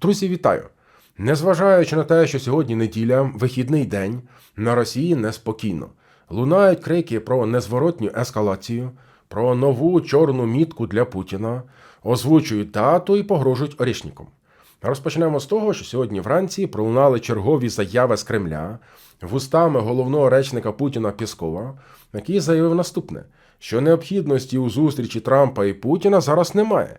Друзі, вітаю! Незважаючи на те, що сьогодні неділя, вихідний день, на Росії неспокійно. Лунають крики про незворотню ескалацію, про нову чорну мітку для Путіна, озвучують дату і погрожують орішником. Розпочнемо з того, що сьогодні вранці пролунали чергові заяви з Кремля вустами головного речника Путіна Піскова, який заявив наступне: що необхідності у зустрічі Трампа і Путіна зараз немає.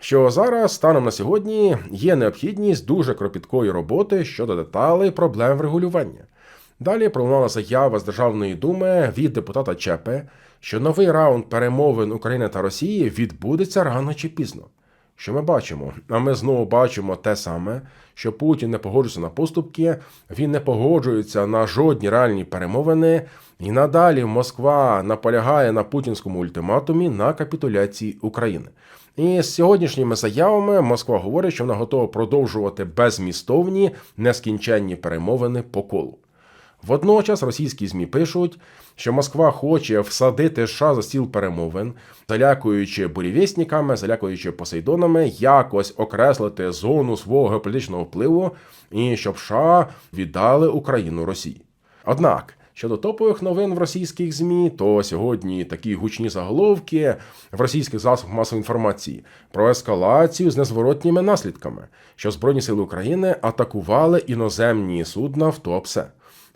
Що зараз, станом на сьогодні, є необхідність дуже кропіткої роботи щодо деталей проблем врегулювання. Далі пролунала заява з Державної думи від депутата Чепе, що новий раунд перемовин України та Росії відбудеться рано чи пізно. Що ми бачимо? А ми знову бачимо те саме, що Путін не погоджується на поступки, він не погоджується на жодні реальні перемовини, і надалі Москва наполягає на путінському ультиматумі на капітуляції України. І з сьогоднішніми заявами Москва говорить, що вона готова продовжувати безмістовні нескінченні перемовини по колу. Водночас російські змі пишуть, що Москва хоче всадити США за стіл перемовин, залякуючи бурєвєсніками, залякуючи посейдонами, якось окреслити зону свого геополітичного впливу і щоб США віддали Україну Росії. Однак. Щодо топових новин в російських змі, то сьогодні такі гучні заголовки в російських засобах масової інформації про ескалацію з незворотніми наслідками, що Збройні сили України атакували іноземні судна в Туапсе.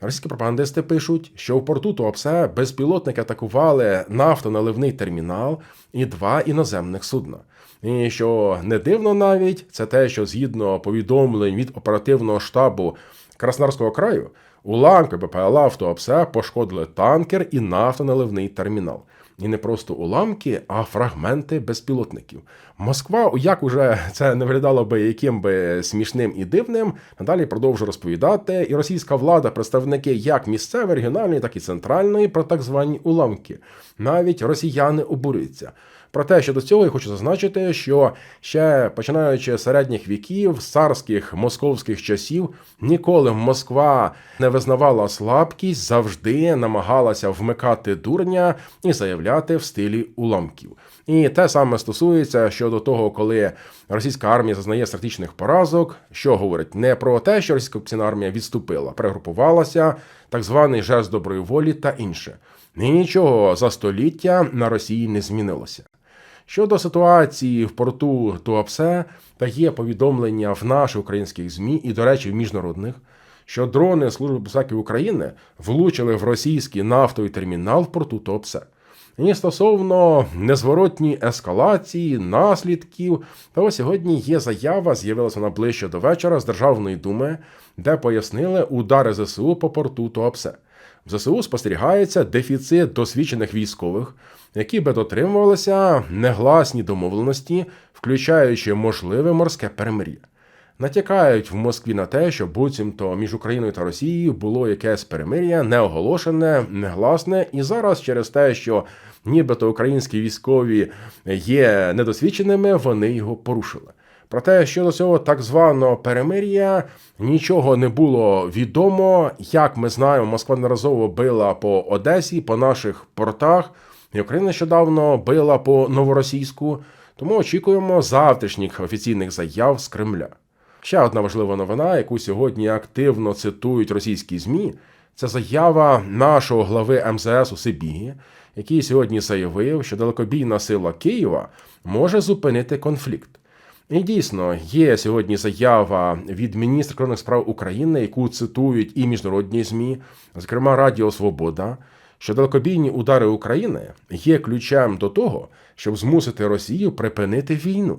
Російські пропагандисти пишуть, що в порту Туапсе безпілотники атакували нафтоналивний термінал і два іноземних судна. І що не дивно навіть, це те, що згідно повідомлень від оперативного штабу Краснодарського краю, уламки БПЛА в Туапсе пошкодили танкер і нафтоналивний термінал. І не просто уламки, а фрагменти безпілотників. Москва, як уже це не виглядало би яким би смішним і дивним, надалі продовжує розповідати, і російська влада, представники як місцевої, регіональної, так і центральної, про так звані уламки. Навіть росіяни обурюються. Проте щодо цього я хочу зазначити, що ще починаючи з середніх віків, царських московських часів, ніколи Москва не визнавала слабкість, завжди намагалася вмикати дурня і заявляти в стилі уламків. І те саме стосується щодо того, коли російська армія зазнає стратегічних поразок, що говорить не про те, що російська окупаційна армія відступила, перегрупувалася, так званий жест доброї волі та інше. Нічого за століття на Росії не змінилося. Щодо ситуації в порту Туапсе, та є повідомлення в наших українських ЗМІ і, до речі, в міжнародних, що дрони Служби безпеки України влучили в російський нафтовий термінал в порту Туапсе. І стосовно незворотній ескалації, наслідків, то сьогодні є заява, з'явилася вона ближче до вечора з Державної думи, де пояснили удари ЗСУ по порту Туапсе. В ЗСУ спостерігається дефіцит досвідчених військових, які би дотримувалися негласні домовленості, включаючи можливе морське перемир'я. Натякають в Москві на те, що буцімто між Україною та Росією було якесь перемир'я, неоголошене, негласне, і зараз через те, що нібито українські військові є недосвідченими, вони його порушили. Проте щодо цього так званого перемир'я нічого не було відомо. Як ми знаємо, Москва неразово била по Одесі, по наших портах, і Україна нещодавно била по новоросійську. Тому очікуємо завтрашніх офіційних заяв з Кремля. Ще одна важлива новина, яку сьогодні активно цитують російські ЗМІ, це заява нашого глави МЗС у Сибігі, який сьогодні заявив, що далекобійна сила Києва може зупинити конфлікт. І дійсно є сьогодні заява від міністра кордонних справ України, яку цитують і міжнародні змі, зокрема Радіо Свобода, що далекобійні удари України є ключем до того, щоб змусити Росію припинити війну.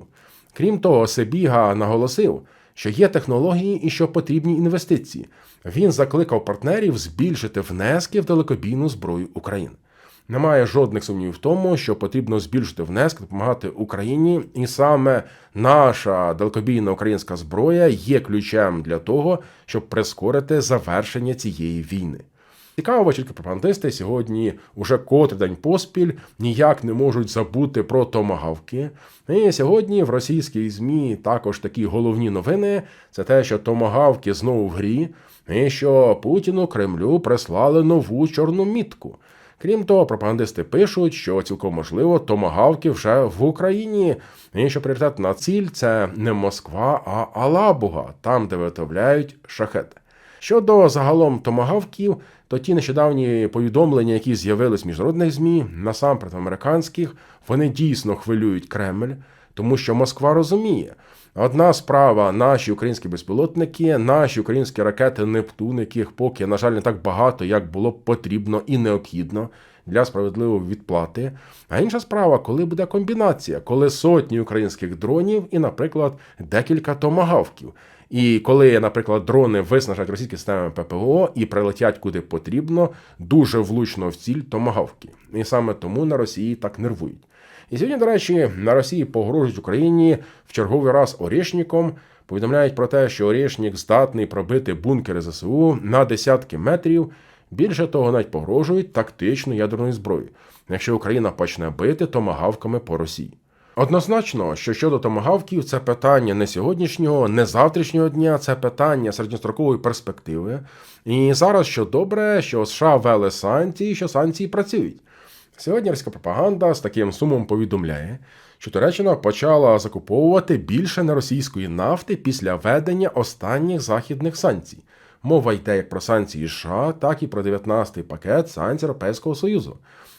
Крім того, Себіга наголосив, що є технології і що потрібні інвестиції. Він закликав партнерів збільшити внески в далекобійну зброю України. Немає жодних сумнівів в тому, що потрібно збільшити внески, допомагати Україні, і саме наша далекобійна українська зброя є ключем для того, щоб прискорити завершення цієї війни. Цікаво, тільки пропагандисти сьогодні уже котрий день поспіль ніяк не можуть забути про томагавки. І сьогодні в російській змі також такі головні новини: це те, що томагавки знову в грі, і що Путіну Кремлю прислали нову чорну мітку. Крім того, пропагандисти пишуть, що цілком можливо томагавки вже в Україні. І що пріоритетна ціль це не Москва, а Алабуга, там, де виготовляють шахети. Щодо загалом томагавків, то ті нещодавні повідомлення, які з'явились в міжнародних ЗМІ, насамперед американських, вони дійсно хвилюють Кремль, тому що Москва розуміє. Одна справа наші українські безпілотники, наші українські ракети Нептун, яких поки, на жаль, не так багато, як було б потрібно і необхідно для справедливої відплати. А інша справа, коли буде комбінація, коли сотні українських дронів і, наприклад, декілька томагавків. І коли, наприклад, дрони виснажать російські системи ППО і прилетять куди потрібно, дуже влучно в ціль томагавки. І саме тому на Росії так нервують. І сьогодні, до речі, на Росії погрожують Україні в черговий раз Орєшніком. Повідомляють про те, що Орєшнік здатний пробити бункери ЗСУ на десятки метрів. Більше того, навіть погрожують тактичною ядерною зброєю, якщо Україна почне бити томагавками по Росії. Однозначно, що щодо томагавків, це питання не сьогоднішнього, не завтрашнього дня, це питання середньострокової перспективи. І зараз що добре, що США ввели санкції, що санкції працюють. Сьогодні російська пропаганда з таким сумом повідомляє, що Туреччина почала закуповувати більше неросійської нафти після введення останніх західних санкцій. Мова йде як про санкції США, так і про 19-й пакет санкцій Європейського Союзу.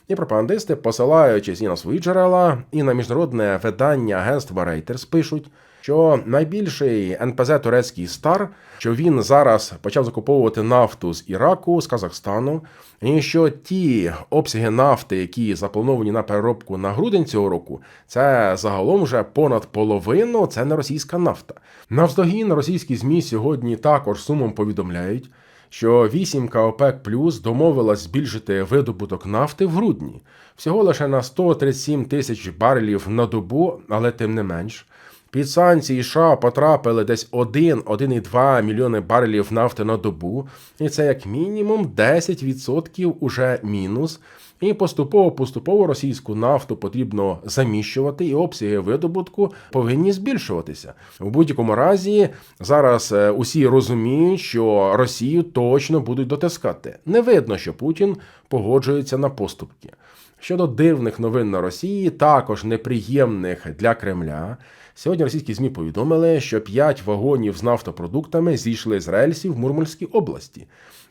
І пропагандисти, посилаючись і на свої джерела, і на міжнародне видання агентства Reuters, пишуть, що найбільший НПЗ турецький стар, що він зараз почав закуповувати нафту з Іраку, з Казахстану, і що ті обсяги нафти, які заплановані на переробку на грудень цього року, це загалом вже понад половину це не російська нафта. Навздогін російські змі сьогодні також сумом повідомляють. Що вісімка ОПЕК Плюс домовилась збільшити видобуток нафти в грудні всього лише на 137 тисяч барелів на добу, але тим не менш. Під санкції США потрапили десь 1-1,2 мільйони барелів нафти на добу, і це як мінімум 10% уже мінус. І поступово-поступово російську нафту потрібно заміщувати, і обсяги видобутку повинні збільшуватися. В будь-якому разі зараз е, усі розуміють, що Росію точно будуть дотискати. Не видно, що Путін погоджується на поступки. Щодо дивних новин на Росії, також неприємних для Кремля. Сьогодні російські змі повідомили, що 5 вагонів з нафтопродуктами зійшли з рельсів в Мурманській області.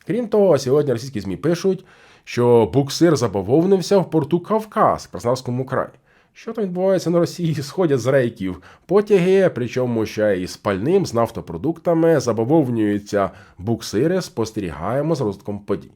Крім того, сьогодні російські змі пишуть, що буксир забавовнився в порту Кавказ в Краснодарському краї. Що там відбувається на Росії? Сходять з рейків потяги, причому ще й з пальним, з нафтопродуктами, забавовнюються буксири, спостерігаємо за розвитком подій.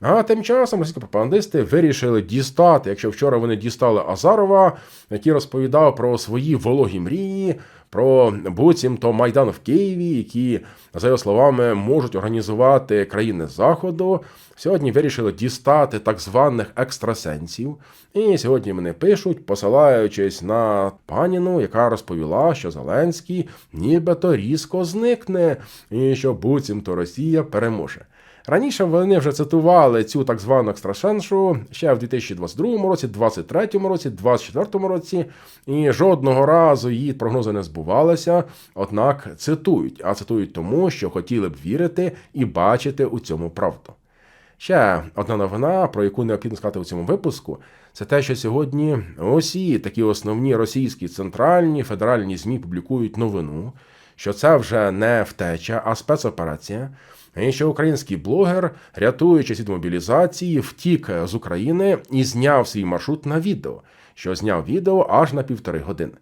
А тим часом російські пропагандисти вирішили дістати, якщо вчора вони дістали Азарова, який розповідав про свої вологі мрії, про буцімто Майдан в Києві, які, за його словами, можуть організувати країни Заходу. Сьогодні вирішили дістати так званих екстрасенсів. І сьогодні мене пишуть, посилаючись на паніну, яка розповіла, що Зеленський нібито різко зникне, і що буцімто Росія переможе. Раніше вони вже цитували цю так звану екстрасеншу ще в 2022 році, 2023 році, 2024 році, і жодного разу її прогнози не збувалися. Однак цитують, а цитують тому, що хотіли б вірити і бачити у цьому правду. Ще одна новина, про яку необхідно сказати у цьому випуску, це те, що сьогодні усі такі основні російські центральні федеральні змі публікують новину, що це вже не втеча, а спецоперація. І що український блогер, рятуючись від мобілізації, втік з України і зняв свій маршрут на відео, що зняв відео аж на півтори години.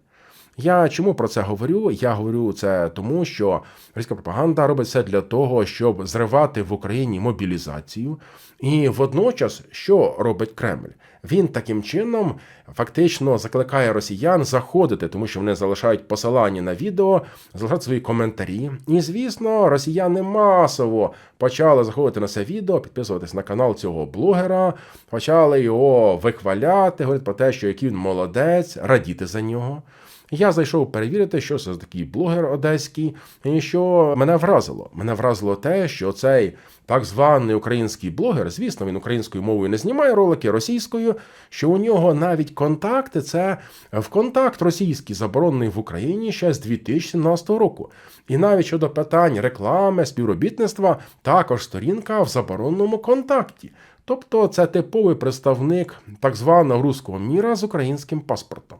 Я чому про це говорю? Я говорю це тому, що російська пропаганда робить все для того, щоб зривати в Україні мобілізацію. І водночас, що робить Кремль? Він таким чином фактично закликає росіян заходити, тому що вони залишають посилання на відео, залишають свої коментарі. І звісно, росіяни масово почали заходити на це відео, підписуватись на канал цього блогера, почали його вихваляти, говорити про те, що який він молодець, радіти за нього. Я зайшов перевірити, що це такий блогер одеський, і що мене вразило. Мене вразило те, що цей так званий український блогер, звісно, він українською мовою не знімає ролики російською, що у нього навіть контакти це в контакт російський заборонений в Україні ще з 2017 року. І навіть щодо питань реклами, співробітництва, також сторінка в забороненому контакті. Тобто це типовий представник так званого руського міра з українським паспортом.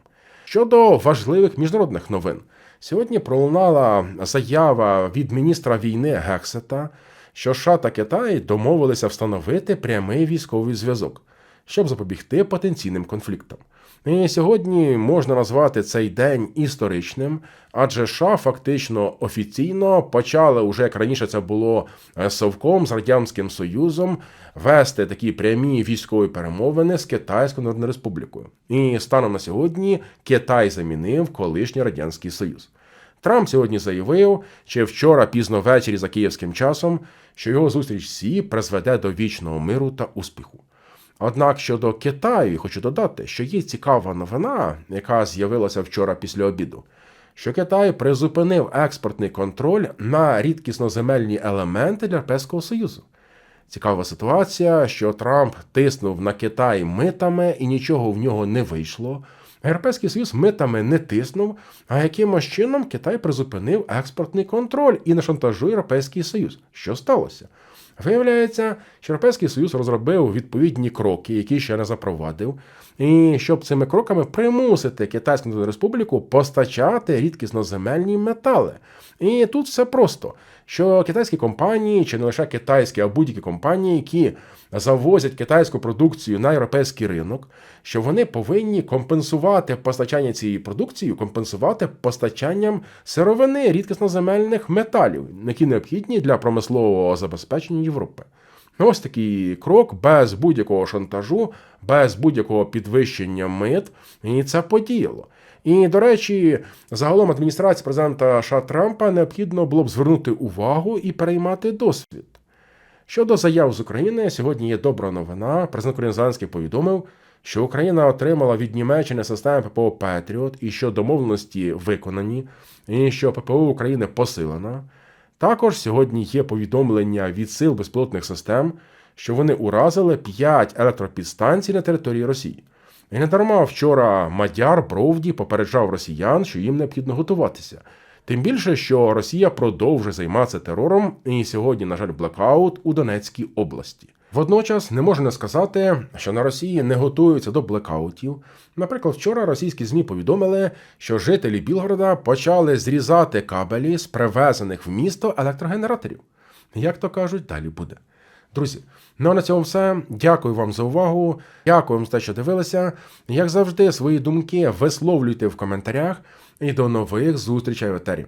Щодо важливих міжнародних новин, сьогодні пролунала заява від міністра війни Гексета, що США та Китай домовилися встановити прямий військовий зв'язок, щоб запобігти потенційним конфліктам. І сьогодні можна назвати цей день історичним, адже США фактично офіційно почали уже як раніше це було е, совком з радянським союзом вести такі прямі військові перемовини з Китайською Народною Республікою. І станом на сьогодні Китай замінив колишній радянський союз. Трамп сьогодні заявив, чи вчора пізно ввечері за київським часом, що його зустріч Сі призведе до вічного миру та успіху. Однак щодо Китаю, хочу додати, що є цікава новина, яка з'явилася вчора після обіду, що Китай призупинив експортний контроль на рідкісноземельні елементи для Європейського Союзу. Цікава ситуація, що Трамп тиснув на Китай митами і нічого в нього не вийшло. Європейський Союз митами не тиснув, а якимось чином Китай призупинив експортний контроль і не шантажує Європейський Союз. Що сталося? Виявляється, що Європейський Союз розробив відповідні кроки, які ще не запровадив, і щоб цими кроками примусити Китайську Республіку постачати рідкісноземельні метали. І тут все просто, що китайські компанії, чи не лише китайські, а будь-які компанії, які завозять китайську продукцію на європейський ринок, що вони повинні компенсувати постачання цієї продукції, компенсувати постачанням сировини рідкісноземельних металів, які необхідні для промислового забезпечення Європи. Ось такий крок без будь-якого шантажу, без будь-якого підвищення мит, і це подіяло. І, до речі, загалом адміністрації президента США Трампа необхідно було б звернути увагу і переймати досвід. Щодо заяв з України, сьогодні є добра новина. Президент України Зеленський повідомив, що Україна отримала від Німеччини системи ППО Петріот і що домовленості виконані, і що ППО України посилена. Також сьогодні є повідомлення від сил безпілотних систем, що вони уразили 5 електропідстанцій на території Росії. І не дарма вчора Мадяр Бровді попереджав росіян, що їм необхідно готуватися. Тим більше, що Росія продовжує займатися терором, і сьогодні, на жаль, блекаут у Донецькій області. Водночас не можна сказати, що на Росії не готуються до блекаутів. Наприклад, вчора російські змі повідомили, що жителі Білгорода почали зрізати кабелі з привезених в місто електрогенераторів. Як то кажуть, далі буде. Друзі, ну а на цьому все. Дякую вам за увагу. Дякую вам за те, що дивилися. Як завжди, свої думки висловлюйте в коментарях і до нових зустрічей в етері.